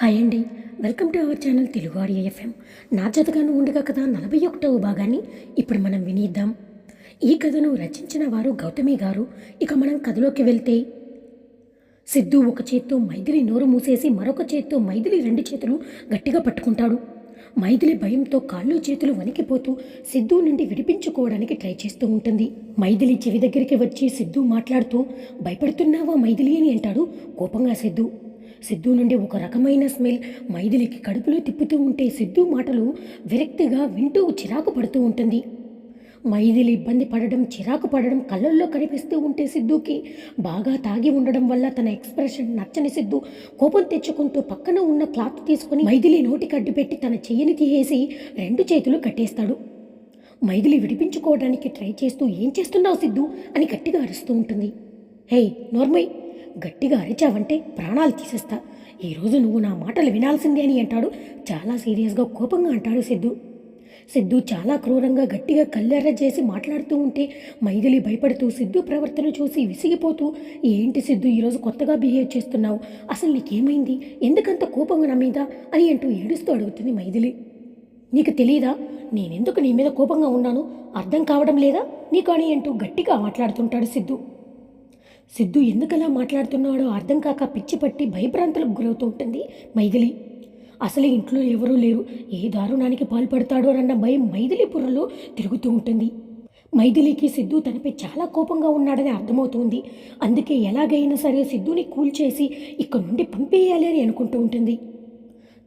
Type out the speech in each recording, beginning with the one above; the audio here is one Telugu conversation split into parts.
హాయ్ అండి. Welcome to our channel Telugu audio FM నా జతగాను ఉండగా కథ నలభై ఒకటవ భాగాన్ని ఇప్పుడు మనం వినిద్దాం. ఈ కథను రచించిన వారు గౌతమి గారు. ఇక మనం కథలోకి వెళ్తే సిద్ధు ఒక చేత్తో మైథిలి నోరు మూసేసి మరొక చేత్తో మైథిలి రెండు చేతులు గట్టిగా పట్టుకుంటాడు. మైథిలి భయంతో కాళ్ళు చేతులు వణికిపోతూ సిద్ధు నుండి విడిపించుకోవడానికి ట్రై చేస్తూ ఉంటుంది. మైథిలి చెవి దగ్గరికి వచ్చి సిద్ధు మాట్లాడుతూ భయపడుతున్నావా మైథిలి అని అంటాడు కోపంగా సిద్ధు. సిద్ధు నుండి ఒక రకమైన స్మెల్. మైథిలికి కడుపులో తిప్పుతూ ఉంటే సిద్ధు మాటలు విరక్తిగా వింటూ చిరాకు పడుతూ ఉంటుంది. మైథిలి ఇబ్బంది పడడం చిరాకు పడడం కళ్ళల్లో కనిపిస్తూ ఉంటే సిద్ధుకి బాగా తాగి ఉండడం వల్ల తన ఎక్స్ప్రెషన్ నచ్చని సిద్ధు కోపం తెచ్చుకుంటూ పక్కన ఉన్న క్లాత్ తీసుకుని మైథిలి నోటికి అడ్డు పెట్టి తన చెయ్యిని తీసేసి రెండు చేతులు కట్టేస్తాడు. మైథిలి విడిపించుకోవడానికి ట్రై చేస్తూ ఏం చేస్తున్నావు సిద్ధు? అని గట్టిగా అరుస్తూ ఉంటుంది. హే నోర్మై గట్టిగా అరిచావంటే ప్రాణాలు తీసేస్తా. ఈరోజు నువ్వు నా మాటలు వినాల్సిందే అని అంటాడు. చాలా సీరియస్గా కోపంగా అంటాడు సిద్ధు. సిద్ధు చాలా క్రూరంగా గట్టిగా కల్లెర్ర చేసి మాట్లాడుతూ ఉంటే మైథిలి భయపడుతూ సిద్ధు ప్రవర్తన చూసి విసిగిపోతూ ఏంటి సిద్ధు ఈరోజు కొత్తగా బిహేవ్ చేస్తున్నావు? అసలు నీకేమైంది? ఎందుకంత కోపంగా నా మీద? అని అంటూ ఏడుస్తూ అడుగుతుంది మైథిలి. నీకు తెలియదా నేనెందుకు నీ మీద కోపంగా ఉన్నాను? అర్థం కావడం లేదా? నీకు అని అంటూ గట్టిగా మాట్లాడుతుంటాడు సిద్ధు. సిద్ధు ఎందుకలా మాట్లాడుతున్నాడో అర్థం కాక పిచ్చి పట్టి భయభ్రాంతులకు గురవుతూ ఉంటుంది మైథిలి. అసలు ఇంట్లో ఎవరూ లేరు. ఏ దారుణానికి పాల్పడతాడో అన్న భయం మైథిలి బుర్రలో తిరుగుతూ ఉంటుంది. మైథిలికి సిద్ధు తనపై చాలా కోపంగా ఉన్నాడని అర్థమవుతుంది. అందుకే ఎలాగైనా సరే సిద్ధుని కూల్చేసి ఇక్కడ నుండి పంపేయాలి అని అనుకుంటూ ఉంటుంది.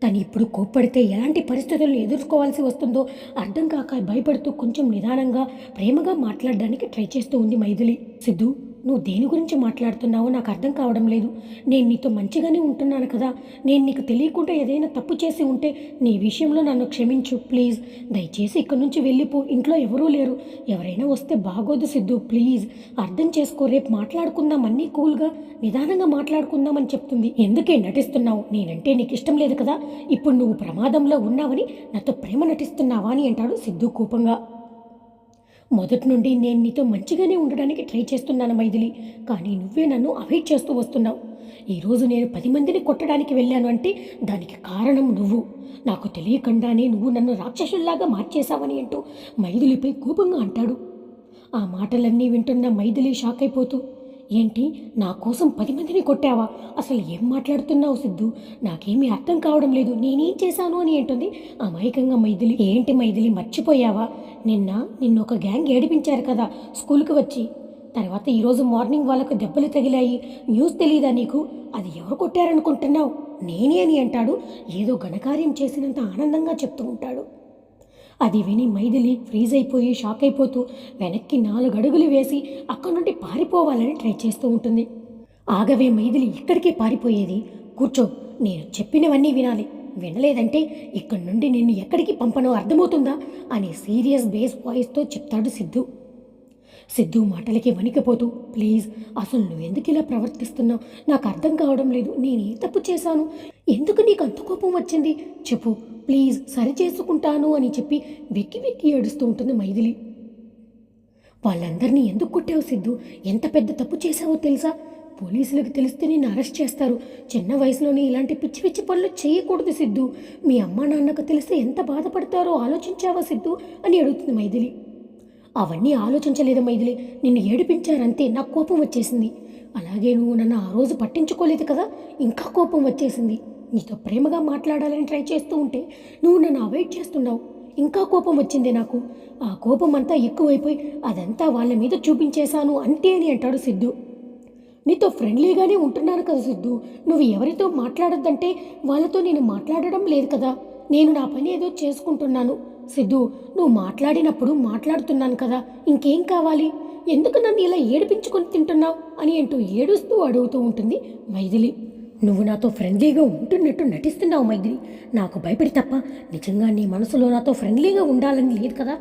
తను ఇప్పుడు కోప్పడితే ఎలాంటి పరిస్థితులను ఎదుర్కోవాల్సి వస్తుందో అర్థం కాక భయపడుతూ కొంచెం నిదానంగా ప్రేమగా మాట్లాడడానికి ట్రై చేస్తూ ఉంది మైథిలి. సిద్ధు నువ్వు దేని గురించి మాట్లాడుతున్నావో నాకు అర్థం కావడం లేదు. నేను నీతో మంచిగానే ఉంటున్నాను కదా. నేను నీకు తెలియకుండా ఏదైనా తప్పు చేసి ఉంటే నీ విషయంలో నన్ను క్షమించు ప్లీజ్. దయచేసి ఇక్కడి నుంచి వెళ్ళిపో. ఇంట్లో ఎవరూ లేరు. ఎవరైనా వస్తే బాగోదు సిద్ధు ప్లీజ్. అర్థం చేసుకో. రేపు మాట్లాడుకుందాం. అన్నీ కూల్గా నిదానంగా మాట్లాడుకుందాం అని చెప్తుంది. ఎందుకే నటిస్తున్నావు? నేనంటే నీకు ఇష్టం లేదు కదా. ఇప్పుడు నువ్వు ప్రమాదంలో ఉన్నావని నాతో ప్రేమ నటిస్తున్నావా అని అంటాడు సిద్ధు కోపంగా. మొదటి నుండి నేను నీతో మంచిగానే ఉండడానికి ట్రై చేస్తున్నాను మైథిలి కానీ నువ్వే నన్ను అవాయిడ్ చేస్తూ వస్తున్నావు. ఈరోజు నేను పది మందిని కొట్టడానికి వెళ్ళాను అంటే దానికి కారణం నువ్వు. నాకు తెలియకుండానే నువ్వు నన్ను రాక్షసుల్లాగా మార్చేశావని అంటూ మైథిలిపై కోపంగా అంటాడు. ఆ మాటలన్నీ వింటున్న మైథిలి షాక్ అయిపోతూ ఏంటి? నా కోసం పది మందిని కొట్టావా? అసలు ఏం మాట్లాడుతున్నావు సిద్ధు? నాకేమీ అర్థం కావడం లేదు. నేనేం చేశాను అని అంటుంది. అమాయకంగా మైథిలి. ఏంటి మైథిలి? మర్చిపోయావా? నిన్న నిన్న ఒక గ్యాంగ్ ఏడిపించారు కదా స్కూల్కి వచ్చి. తర్వాత ఈరోజు మార్నింగ్ వాళ్ళకు దెబ్బలు తగిలాయి. న్యూస్ తెలియదా నీకు? అది ఎవరు కొట్టారనుకుంటున్నావు? నేనే అని అంటాడు. ఏదో ఘనకార్యం చేసినంత ఆనందంగా చెప్తూ ఉంటాడు. అది విని మైథిలి ఫ్రీజ్ అయిపోయి షాక్ అయిపోతూ వెనక్కి నాలుగు అడుగులు వేసి అక్కడి నుండి పారిపోవాలని ట్రై చేస్తూ ఉంటుంది. ఆగవే మైథిలి ఇక్కడికే పారిపోయేది. కూర్చో నేను చెప్పినవన్నీ వినాలి. వినలేదంటే ఇక్కడి నుండి నిన్ను ఎక్కడికి పంపనో అర్థమవుతుందా? అని సీరియస్ బేస్ వాయిస్తో చెప్తాడు సిద్ధు. సిద్ధు మాటలకి వణికిపోతూ ప్లీజ్ అసలు నువ్వు ఎందుకు ఇలా ప్రవర్తిస్తున్నావు? నాకు అర్థం కావడం లేదు. నేను ఏ తప్పు చేశాను. ఎందుకు నీకు అంత కోపం వచ్చింది? చెప్పు. ప్లీజ్ సరి చేసుకుంటాను అని చెప్పి వెక్కి వెక్కి ఏడుస్తూ ఉంటుంది మైథిలి. వాళ్ళందరినీ ఎందుకు కొట్టావు సిద్ధు? ఎంత పెద్ద తప్పు చేశావో తెలుసా? పోలీసులకు తెలిస్తే నేను అరెస్ట్ చేస్తారు. చిన్న వయసులోనే ఇలాంటి పిచ్చి పిచ్చి పనులు చేయకూడదు సిద్ధు. మీ అమ్మ నాన్నకు తెలిస్తే ఎంత బాధపడతారో ఆలోచించావా సిద్ధు? అని అడుగుతుంది మైథిలి. అవన్నీ ఆలోచించలేదు మైథిలి నిన్ను ఏడిపించారంతే నాకు కోపం వచ్చేసింది. అలాగే నువ్వు నన్ను ఆ రోజు పట్టించుకోలేదు కదా ఇంకా కోపం వచ్చేసింది. నీతో ప్రేమగా మాట్లాడాలని ట్రై చేస్తూ ఉంటే నువ్వు నన్ను అవాయిడ్ చేస్తున్నావు. ఇంకా కోపం వచ్చింది నాకు. ఆ కోపం అంతా ఎక్కువైపోయి అదంతా వాళ్ళ మీద చూపించేశాను అంతే అని అంటాడు సిద్ధు. నీతో ఫ్రెండ్లీగానే ఉంటున్నాను కదా సిద్ధు. నువ్వు ఎవరితో మాట్లాడొద్దంటే వాళ్ళతో నేను మాట్లాడడం లేదు కదా. నేను నా పని ఏదో చేసుకుంటున్నాను. సిద్ధు నువ్వు మాట్లాడినప్పుడు మాట్లాడుతున్నాను కదా ఇంకేం కావాలి? ఎందుకు నన్ను ఇలా ఏడిపించుకొని తింటున్నావు? అని అంటూ ఏడుస్తూ అడుగుతూ ఉంటుంది మైథిలి. నువ్వు నాతో ఫ్రెండ్లీగా ఉంటున్నట్టు నటిస్తున్నావు మైథిలి. నాకు భయపడి తప్ప నిజంగా నీ మనసులో నాతో ఫ్రెండ్లీగా ఉండాలని లేదు కదా?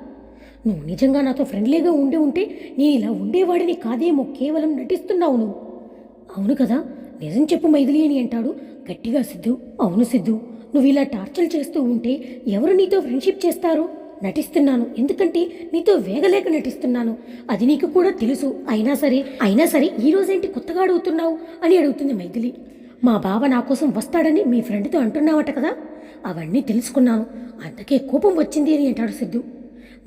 నువ్వు నిజంగా నాతో ఫ్రెండ్లీగా ఉండి ఉంటే నేను ఇలా ఉండేవాడిని కాదేమో కేవలం నటిస్తున్నావు నువ్వు. అవును కదా నిజం చెప్పు మైథిలి అని అంటాడు గట్టిగా సిద్ధు. అవును సిద్ధు. నువ్వు ఇలా టార్చర్ చేస్తూ ఉంటే ఎవరు నీతో ఫ్రెండ్షిప్ చేస్తారు? నటిస్తున్నాను. ఎందుకంటే నీతో వేగలేక నటిస్తున్నాను. అది నీకు కూడా తెలుసు. అయినా సరే అయినా సరే ఈ రోజేంటి కొత్తగా అడుగుతున్నావు అని అడుగుతుంది మైథిలి. మా బావ నా కోసం వస్తాడని మీ ఫ్రెండ్తో అంటున్నావట కదా? అవన్నీ తెలుసుకున్నాను. అందుకే కోపం వచ్చింది అని అంటాడు సిద్ధు.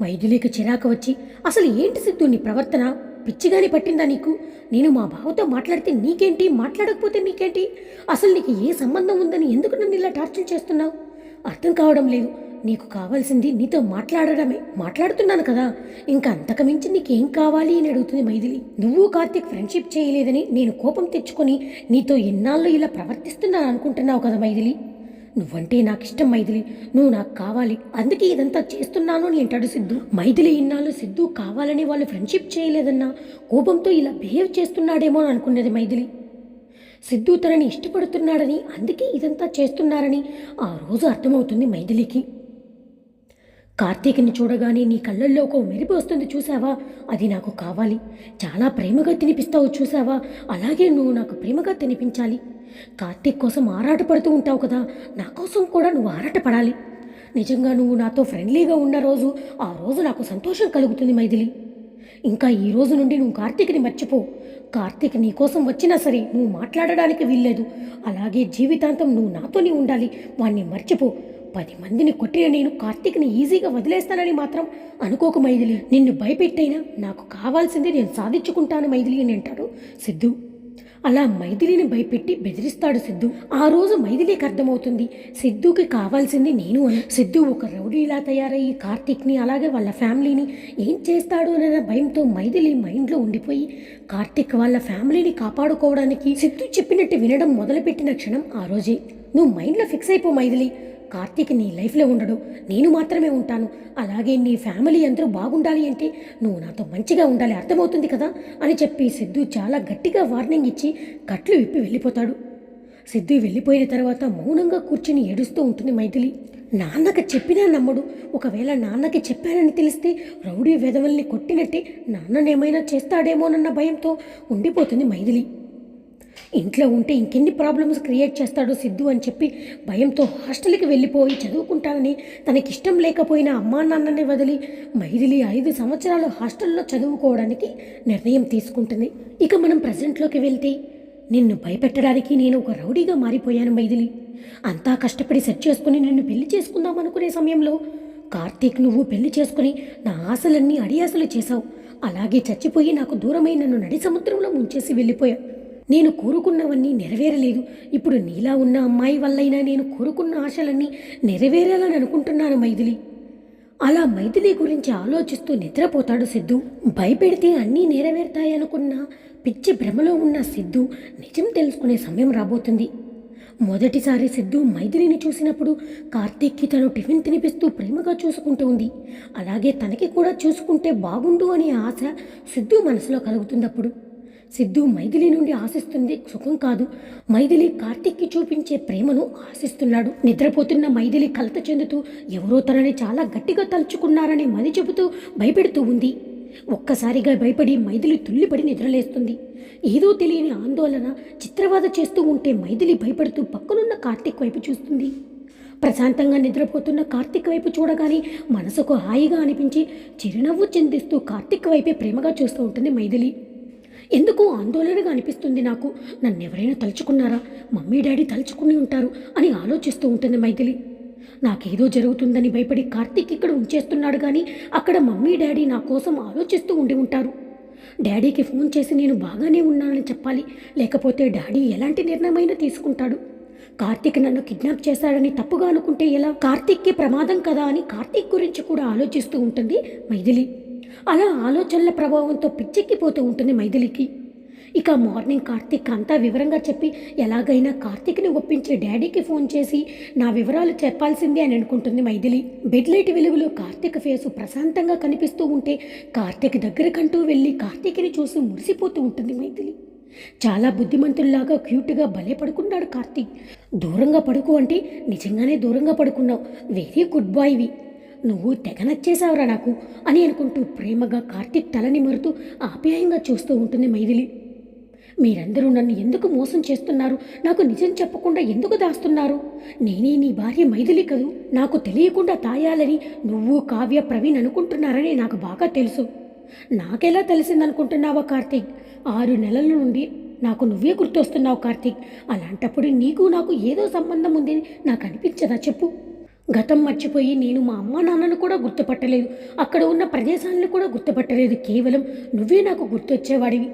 మైథిలికి చిరాకు వచ్చి అసలు ఏంటి సిద్ధు నీ ప్రవర్తన? పిచ్చిగాని పట్టిందా నీకు? నేను మా బావతో మాట్లాడితే నీకేంటి? మాట్లాడకపోతే నీకేంటి? అసలు నీకు ఏ సంబంధం ఉందని ఎందుకు నన్ను ఇలా టార్చర్ చేస్తున్నావు? అర్థం కావడం లేదు. నీకు కావాల్సింది నీతో మాట్లాడడమే. మాట్లాడుతున్నాను కదా. ఇంకా అంతకమించి నీకేం కావాలి అని అడుగుతుంది మైథిలి. నువ్వు కార్తీక్ ఫ్రెండ్షిప్ చేయలేదని నేను కోపం తెచ్చుకొని నీతో ఎన్నాళ్ళు ఇలా ప్రవర్తిస్తున్నాను అనుకుంటున్నావు కదా మైథిలి? నువ్వంటే నాకు ఇష్టం మైథిలి. నువ్వు నాకు కావాలి. అందుకే ఇదంతా చేస్తున్నాను అని అంటాడు సిద్ధు. మైథిలి ఇన్నాళ్ళు సిద్ధు కావాలని వాళ్ళు ఫ్రెండ్షిప్ చేయలేదన్నా కోపంతో ఇలా బిహేవ్ చేస్తున్నాడేమో అని అనుకున్నది మైథిలి. సిద్ధు తనని ఇష్టపడుతున్నాడని అందుకే ఇదంతా చేస్తున్నారని ఆ రోజు అర్థమవుతుంది మైథిలికి. కార్తీక్ని చూడగానే నీ కళ్ళల్లో ఒక మెరుపు వస్తుంది చూసావా అది నాకు కావాలి. చాలా ప్రేమగా తినిపిస్తావు చూసావా అలాగే నువ్వు నాకు ప్రేమగా తినిపించాలి. కార్తీక్ కోసం ఆరాటపడుతూ ఉంటావు కదా నా కోసం కూడా నువ్వు ఆరాటపడాలి. నిజంగా నువ్వు నాతో ఫ్రెండ్లీగా ఉన్న రోజు ఆ రోజు నాకు సంతోషం కలుగుతుంది మైథిలి. ఇంకా ఈ రోజు నుండి నువ్వు కార్తీక్ని మర్చిపో. కార్తీక్ నీ కోసం వచ్చినా సరే నువ్వు మాట్లాడడానికి వీల్లేదు. అలాగే జీవితాంతం నువ్వు నాతోనే ఉండాలి. వాణ్ణి మర్చిపో. పది మందిని కొట్టిన నేను కార్తీక్ని ఈజీగా వదిలేస్తానని మాత్రం అనుకోకు మైథిలి. నిన్ను భయపెట్టైనా నాకు కావాల్సింది నేను సాధించుకుంటాను మైథిలి అని అంటాడు సిద్ధు. అలా మైథిలిని భయపెట్టి బెదిరిస్తాడు సిద్ధు. ఆ రోజు మైథిలికి అర్థమవుతుంది. సిద్ధుకి కావాల్సింది నేను అని. సిద్ధు ఒక రౌడీలా తయారయ్యి కార్తీక్ని అలాగే వాళ్ళ ఫ్యామిలీని ఏం చేస్తాడు అనే భయంతో మైథిలి మైండ్లో ఉండిపోయి కార్తీక్ వాళ్ళ ఫ్యామిలీని కాపాడుకోవడానికి సిద్ధు చెప్పినట్టు వినడం మొదలుపెట్టిన క్షణం ఆ రోజే. నువ్వు మైండ్లో ఫిక్స్ అయిపో మైథిలి. కార్తీక్ నీ లైఫ్లో ఉండడు. నేను మాత్రమే ఉంటాను. అలాగే నీ ఫ్యామిలీ అందరూ బాగుండాలి అంటే నువ్వు నాతో మంచిగా ఉండాలి అర్థమవుతుంది కదా? అని చెప్పి సిద్ధు చాలా గట్టిగా వార్నింగ్ ఇచ్చి కట్లు విప్పి వెళ్ళిపోతాడు. సిద్ధు వెళ్ళిపోయిన తర్వాత మౌనంగా కూర్చుని ఏడుస్తూ ఉంటుంది మైథిలి. నాన్నకి చెప్పినా నమ్మడు. ఒకవేళ నాన్నకి చెప్పానని తెలిస్తే రౌడీ వెధవల్ని కొట్టినట్టే నాన్ననేమైనా చేస్తాడేమోనన్న భయంతో ఉండిపోతుంది మైథిలి. ఇంట్లో ఉంటే ఇంకెన్ని ప్రాబ్లమ్స్ క్రియేట్ చేస్తాడో సిద్ధు అని చెప్పి భయంతో హాస్టల్కి వెళ్ళిపోయి చదువుకుంటానని తనకిష్టం లేకపోయినా అమ్మా నాన్నని వదిలి మైథిలి ఐదు సంవత్సరాలు హాస్టల్లో చదువుకోవడానికి నిర్ణయం తీసుకుంటుంది. ఇక మనం ప్రజెంట్లోకి వెళ్తే నిన్ను భయపెట్టడానికి నేను ఒక రౌడీగా మారిపోయాను మైథిలి. అంతా కష్టపడి సెట్ చేసుకుని నిన్ను పెళ్ళి చేసుకుందాం అనుకునే సమయంలో కార్తీక్ నువ్వు పెళ్ళి చేసుకుని నా ఆశలన్నీ అడియాసలు చేశావు. అలాగే చచ్చిపోయి నాకు దూరమై నన్ను నడి సముద్రంలో ముంచేసి వెళ్ళిపోయావు నేను కోరుకున్నవన్నీ నెరవేరలేదు. ఇప్పుడు నీలా ఉన్న అమ్మాయి వల్లైనా నేను కోరుకున్న ఆశలన్నీ నెరవేరాలని అనుకుంటున్నాను మైథిలి. అలా మైథిలి గురించి ఆలోచిస్తూ నిద్రపోతాడు సిద్ధు. భయపెడితే అన్నీ నెరవేరుతాయనుకున్న పిచ్చి భ్రమలో ఉన్న సిద్ధు నిజం తెలుసుకునే సమయం రాబోతుంది. మొదటిసారి సిద్ధు మైథిలిని చూసినప్పుడు కార్తీక్కి తను టిఫిన్ తినిపిస్తూ ప్రేమగా చూసుకుంటూ ఉంది. అలాగే తనకి కూడా చూసుకుంటే బాగుండు అనే ఆశ సిద్ధు మనసులో కలుగుతుందప్పుడు సిద్ధు మైథిలి నుండి ఆశిస్తుంది. సుఖం కాదు. మైథిలి కార్తిక్కి చూపించే ప్రేమను ఆశిస్తున్నాడు. నిద్రపోతున్న మైథిలి కలత చెందుతూ ఎవరో తనని చాలా గట్టిగా తలుచుకున్నారని మది చెబుతూ భయపెడుతూ ఉంది. ఒక్కసారిగా భయపడి మైథిలి తుల్లిపడి నిద్రలేస్తుంది. ఏదో తెలియని ఆందోళన చిత్రవాద చేస్తూ ఉంటే మైథిలి భయపడుతూ పక్కనున్న కార్తీక్ వైపు చూస్తుంది. ప్రశాంతంగా నిద్రపోతున్న కార్తీక్ వైపు చూడగానే మనసుకు హాయిగా అనిపించి చిరునవ్వు చిందిస్తూ కార్తీక్ వైపే ప్రేమగా చూస్తూ ఉంటుంది మైథిలి. ఎందుకు ఆందోళనగా అనిపిస్తుంది నాకు. నన్ను ఎవరైనా తలుచుకున్నారా? మమ్మీ డాడీ తలుచుకుని ఉంటారు అని ఆలోచిస్తూ ఉంటుంది మైథిలి. నాకేదో జరుగుతుందని భయపడి కార్తీక్ ఇక్కడ ఉంచేస్తున్నాడు కానీ అక్కడ మమ్మీ డాడీ నా కోసం ఆలోచిస్తూ ఉండి ఉంటారు. డాడీకి ఫోన్ చేసి నేను బాగానే ఉన్నానని చెప్పాలి. లేకపోతే డాడీ ఎలాంటి నిర్ణయమైనా తీసుకుంటాడు. కార్తీక్ నన్ను కిడ్నాప్ చేశాడని తప్పుగా అనుకుంటే ఎలా? కార్తీక్కి ప్రమాదం కదా అని కార్తీక్ గురించి కూడా ఆలోచిస్తూ ఉంటుంది మైథిలి. అలా ఆలోచనల ప్రభావంతో పిచ్చెక్కిపోతూ ఉంటుంది మైథిలికి. ఇక మార్నింగ్ కార్తీక్ అంతా వివరంగా చెప్పి ఎలాగైనా కార్తీక్ని ఒప్పించి డాడీకి ఫోన్ చేసి నా వివరాలు చెప్పాల్సిందే అని అనుకుంటుంది మైథిలి. బెడ్ లైట్ వెలుగులో కార్తీక్ ఫేసు ప్రశాంతంగా కనిపిస్తూ ఉంటే కార్తీక్ దగ్గరకంటూ వెళ్ళి కార్తీక్ని చూసి మురిసిపోతూ ఉంటుంది మైథిలి. చాలా బుద్ధిమంతుల్లాగా క్యూట్గా భలే పడుకున్నాడు కార్తీక్. దూరంగా పడుకో అంటే నిజంగానే దూరంగా పడుకున్నావు. వెరీ గుడ్ బాయ్వి నువ్వు తెగ నచ్చేశావురా నాకు అని అనుకుంటూ ప్రేమగా కార్తీక్ తలని మరుతూ ఆప్యాయంగా చూస్తూ ఉంటుంది మైథిలి. మీరందరూ నన్ను ఎందుకు మోసం చేస్తున్నారు? నాకు నిజం చెప్పకుండా ఎందుకు దాస్తున్నారు? నేనే నీ భార్య మైథిలి కదూ? నాకు తెలియకుండా తాయాలని నువ్వు కావ్య ప్రవీణ్ అనుకుంటున్నారని నాకు బాగా తెలుసు. నాకెలా తెలిసిందనుకుంటున్నావా కార్తీక్? ఆరు నెలల నుండి నాకు నువ్వే గుర్తొస్తున్నావు కార్తీక్. అలాంటప్పుడు నీకు నాకు ఏదో సంబంధం ఉందని నాకు అనిపించదా చెప్పు? గతం మర్చిపోయి నేను మా అమ్మ నాన్నను కూడా గుర్తుపట్టలేదు. అక్కడ ఉన్న ప్రదేశాలను కూడా గుర్తుపట్టలేదు. కేవలం నువ్వే నాకు గుర్తొచ్చేవాడివి.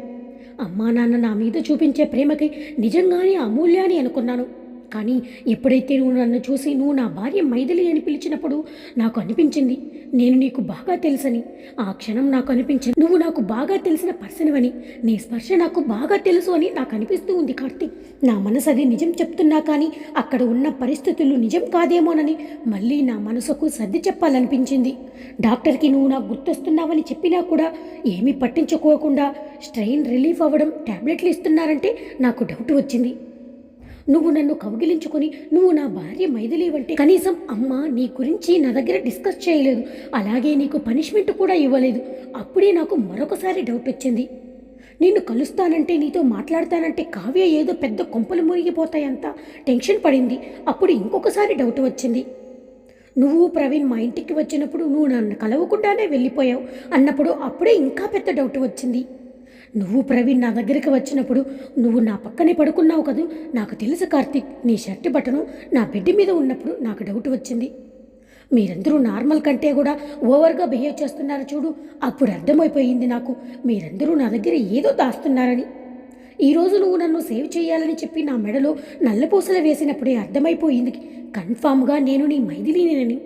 అమ్మా నాన్న నా మీద చూపించే ప్రేమకి నిజంగానే అమూల్యాన్ని అనుకున్నాను. కానీ ఎప్పుడైతే నువ్వు నన్ను చూసి నువ్వు నా భార్య మైథిలి అని పిలిచినప్పుడు నాకు అనిపించింది. నేను నీకు బాగా తెలుసని. ఆ క్షణం నాకు అనిపించింది. నువ్వు నాకు బాగా తెలిసిన పర్సనవని నీ స్పర్శ నాకు బాగా తెలుసు అని నాకు అనిపిస్తూ ఉంది కార్తీక్. నా మనసు అది నిజం చెప్తున్నా కానీ అక్కడ ఉన్న పరిస్థితులు నిజం కాదేమోనని మళ్ళీ నా మనసుకు సర్ది చెప్పాలనిపించింది. డాక్టర్కి నువ్వు నాకు గుర్తొస్తున్నావని చెప్పినా కూడా ఏమీ పట్టించుకోకుండా స్ట్రెయిన్ రిలీఫ్ అవ్వడం టాబ్లెట్లు ఇస్తున్నారంటే నాకు డౌట్ వచ్చింది. నువ్వు నన్ను కౌగిలించుకొని నువ్వు నా భార్య మైథిలీవంటే కనీసం అమ్మ నీ గురించి నా దగ్గర డిస్కస్ చేయలేదు. అలాగే నీకు పనిష్మెంట్ కూడా ఇవ్వలేదు. అప్పుడే నాకు మరొకసారి డౌట్ వచ్చింది. నిన్ను కలుస్తానంటే నీతో మాట్లాడతానంటే కావ్య ఏదో పెద్ద కొంపలు మునిగిపోతాయంత టెన్షన్ పడింది. అప్పుడు ఇంకొకసారి డౌట్ వచ్చింది. నువ్వు ప్రవీణ్ మా ఇంటికి వచ్చినప్పుడు నువ్వు నన్ను కలవకుండానే వెళ్ళిపోయావు. అన్నప్పుడు అప్పుడే ఇంకా పెద్ద డౌట్ వచ్చింది. నువ్వు ప్రవీణ్ నా దగ్గరికి వచ్చినప్పుడు నువ్వు నా పక్కనే పడుకున్నావు కదూ? నాకు తెలుసు కార్తీక్ నీ షర్ట్ బటను నా బెడ్ మీద ఉన్నప్పుడు నాకు డౌట్ వచ్చింది. మీరందరూ నార్మల్ కంటే కూడా ఓవర్గా బిహేవ్ చేస్తున్నారు చూడు. అప్పుడు అర్థమైపోయింది నాకు మీరందరూ నా దగ్గర ఏదో దాస్తున్నారని. ఈరోజు నువ్వు నన్ను సేవ్ చేయాలని చెప్పి నా మెడలో నల్లపూసలు వేసినప్పుడే అర్థమైపోయింది. కన్ఫామ్గా నేను నీ మైథిలినేనని.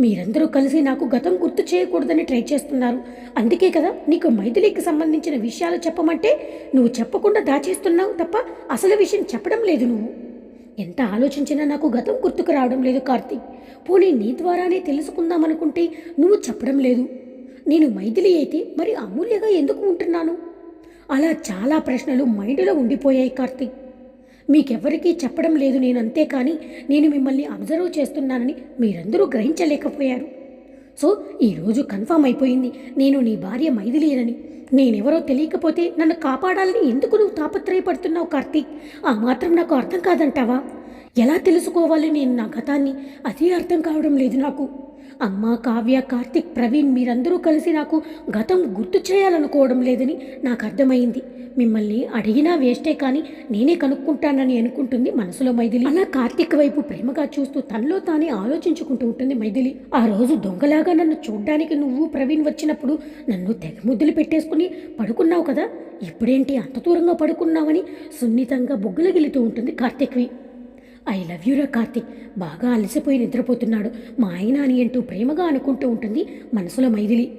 మీరందరూ కలిసి నాకు గతం గుర్తు చేయకూడదని ట్రై చేస్తున్నారు. అందుకే కదా నీకు మైథిలికి సంబంధించిన విషయాలు చెప్పమంటే నువ్వు చెప్పకుండా దాచేస్తున్నావు తప్ప అసలు విషయం చెప్పడం లేదు నువ్వు. ఎంత ఆలోచించినా నాకు గతం గుర్తుకు రావడం లేదు కార్తీక్. పోనీ నీ ద్వారానే తెలుసుకుందామనుకుంటే నువ్వు చెప్పడం లేదు. నేను మైథిలి అయితే మరి అమూల్యగా ఎందుకు ఉంటున్నాను? అలా చాలా ప్రశ్నలు మైండ్లో ఉండిపోయాయి కార్తీక్. మీకెవరికీ చెప్పడం లేదు నేను అంతేకాని నేను మిమ్మల్ని అబ్జర్వ్ చేస్తున్నానని మీరందరూ గ్రహించలేకపోయారు. సో ఈరోజు కన్ఫామ్ అయిపోయింది. నేను నీ భార్య మైథిలియనని. నేనెవరో తెలియకపోతే నన్ను కాపాడాలని ఎందుకు నువ్వు తాపత్రయపడుతున్నావు కార్తీక్? ఆ మాత్రం నాకు అర్థం కాదంటావా? ఎలా తెలుసుకోవాలి నేను నా గతాన్ని? అదే అర్థం కావడం లేదు నాకు. అమ్మ కావ్య కార్తిక్ ప్రవీణ్ మీరందరూ కలిసి నాకు గతం గుర్తు చేయాలనుకోవడం లేదని నాకు అర్థమైంది. మిమ్మల్ని అడిగినా వేస్టే కానీ నేనే కనుక్కుంటానని అనుకుంటుంది మనసులో మైథిలి. అలా కార్తిక్ వైపు ప్రేమగా చూస్తూ తనలో తానే ఆలోచించుకుంటూ ఉంటుంది మైథిలి. ఆ రోజు దొంగలాగా నన్ను చూడ్డానికి నువ్వు ప్రవీణ్ వచ్చినప్పుడు నన్ను తెగ ముద్దులు పెట్టేసుకుని పడుకున్నావు కదా? ఇప్పుడేంటి అంత దూరంగా పడుకున్నావని సున్నితంగా బొగ్గులగిలుతూ ఉంటుంది కార్తిక్వి. ఐ లవ్ యూరా కార్తిక్ బాగా అలసిపోయి నిద్రపోతున్నాడు. మా ఆయన అని అంటూ ప్రేమగా అనుకుంటూ ఉంటుంది మనసులో మైథిలి.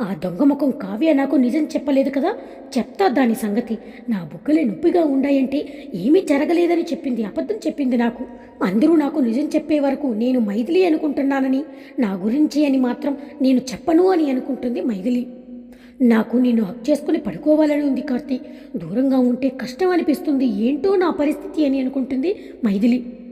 ఆ దొంగ ముఖం కావ్య నాకు నిజం చెప్పలేదు కదా? చెప్తా దాని సంగతి. నా బుగ్గలే నొప్పిగా ఉండాయంటే ఏమీ జరగలేదని చెప్పింది అబద్ధం చెప్పింది నాకు. అందరూ నాకు నిజం చెప్పే వరకు నేను మైథిలి అనుకుంటున్నానని నా గురించి అని మాత్రం నేను చెప్పను అని అనుకుంటుంది మైథిలి. నాకు నిన్ను హక్ చేసుకుని పడుకోవాలని ఉంది కార్తీ. దూరంగా ఉంటే కష్టం అనిపిస్తుంది. ఏంటో నా పరిస్థితి అని అనుకుంటుంది మైథిలి.